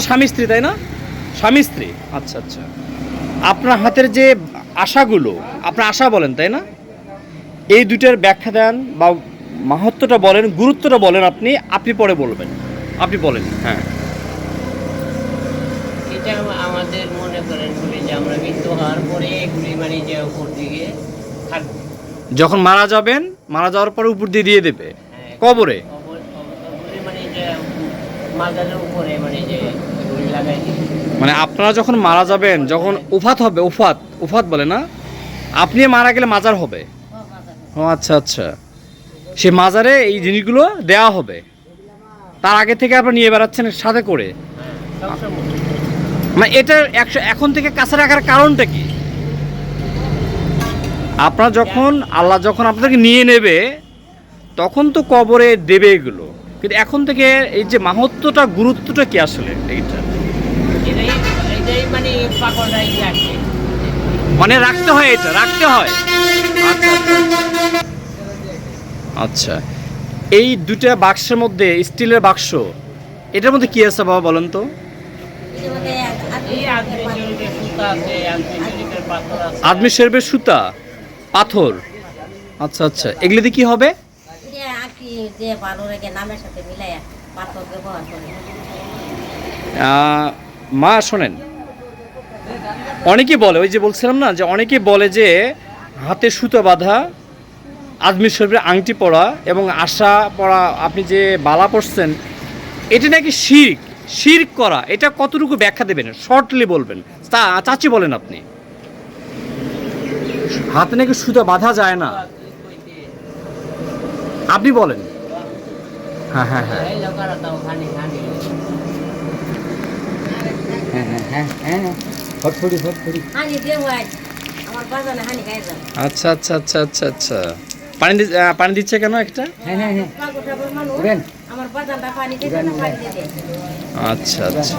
স্বামী স্ত্রী তাই না? স্বামী স্ত্রী। আচ্ছা আচ্ছা। আপনার হাতের যে আশাগুলো আপনার আশা বলেন তাই না? এই দুইটার ব্যাখ্যা দেন বা মাহাত্মটা বলেন গুরুত্বটা বলেন আপনি আপনি পরে বলবেন। আপনি বলেন। হ্যাঁ। এটা আমাদের মনে করেন যে আমরা মৃত্যু হওয়ার পরে এগুলি মানে যে উপর দিকে থাকবে। যখন মারা যাবেন মারা যাওয়ার পরে উপর দিয়ে দিয়ে দেবে। হ্যাঁ, কবর- কবরে মানে যে মাজারের মানে মানে আপনারা যখন মারা যাবেন, যখন উফাত হবে, উফাত উফাত বলে না? আপনি মারা গেলে মাজার হবে। ও আচ্ছা আচ্ছা। সে মাজারে এই জিনিসগুলো দেওয়া হবে। তার আগে থেকে আপনারা নিয়ে বেড়াচ্ছেন সাথে করে। মানে এটা একশো এখন থেকে কাছে রাখার কারণটা কি? আপনারা যখন আল্লাহ যখন আপনাদেরকে নিয়ে নেবে, তখন তো কবরে দেবে এগুলো। কিন্তু এখন থেকে এই যে মাহাত্মটা গুরুত্বটা কি আসলে এইটা? মানে মানে রাখতে হয় এটা রাখতে হয়। আচ্ছা এই দুটা বাক্সের মধ্যে স্টিলের বাক্স এটার মধ্যে কি আছে বাবা বলেন তো? আদমি শরীফের সুতা পাথর আচ্ছা আচ্ছা এগুলিতে কি হবে? যে যে ভালো রেখে নামের সাথে মিলাইয়া পাথর ব্যবহার করে। মা শোনেন অনেকে বলে ওই যে বলছিলাম না যে অনেকে বলে যে হাতে সুতো বাঁধা আদমি শরীফের আংটি পরা এবং আশা পরা আপনি যে বালা পড়ছেন এটা নাকি শির্ক? শির্ক করা এটা কতটুকু ব্যাখ্যা দেবেন? শর্টলি বলবেন। তা চাচি বলেন আপনি। হাতে নাকি সুতো বাঁধা যায় না? আপনি বলেন। হ্যাঁ হ্যাঁ হ্যাঁ। হয় খাই যান আচ্ছা আচ্ছা আচ্ছা আচ্ছা আচ্ছা। পানি পানি দিচ্ছে কেন একটা? আচ্ছা আচ্ছা।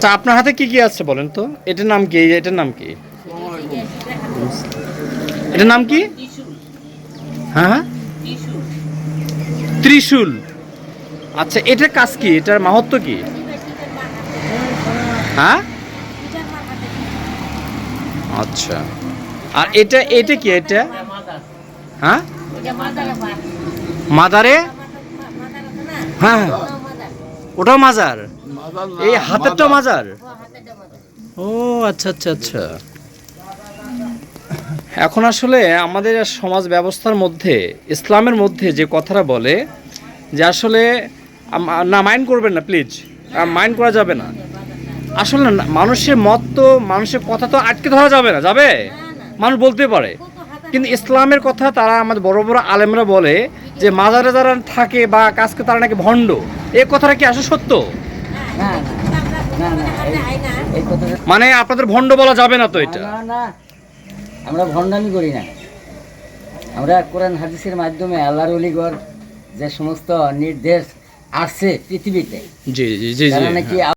তা আপনার হাতে কি কি আছে বলেন তো? এটার নাম কি? এটার নাম কি? এটার নাম কি? হ্যাঁ? ত্রিশুল। আচ্ছা এটার কাজ কি? এটার মাহাত্ম কি? হ্যাঁ? আচ্ছা। আর এটা এটা কি এটা? হ্যাঁ? মাদারে? হ্যাঁ। ওটাও মাজার। এই হাতেরটা মাজার? ও আচ্ছা আচ্ছা আচ্ছা। এখন আসলে আমাদের সমাজ ব্যবস্থার মধ্যে ইসলামের মধ্যে যে কথাটা বলে যে আসলে না মাইন্ড করবেন না প্লিজ মাইন্ড করা যাবে না। আসলে মানুষের মত তো মানুষের কথা তো আটকে ধরা যাবে না যাবে? মানুষ বলতে পারে। কিন্তু ইসলামের কথা তারা আমাদের বড় বড় আলেমরা বলে যে মাজারে যারা থাকে বা কাজকে তারা নাকি ভণ্ড। এ কথাটা কি আসলে সত্য? মানে আপনাদের ভণ্ড বলা যাবে না তো এটা? না না আমরা ভণ্ডামি করি না আমরা কোরআন হাদিসের মাধ্যমে আল্লাহর অলিগড় যে সমস্ত নির্দেশ আসছে পৃথিবীতে জি জি জি তারা হ্যাঁ। নাকি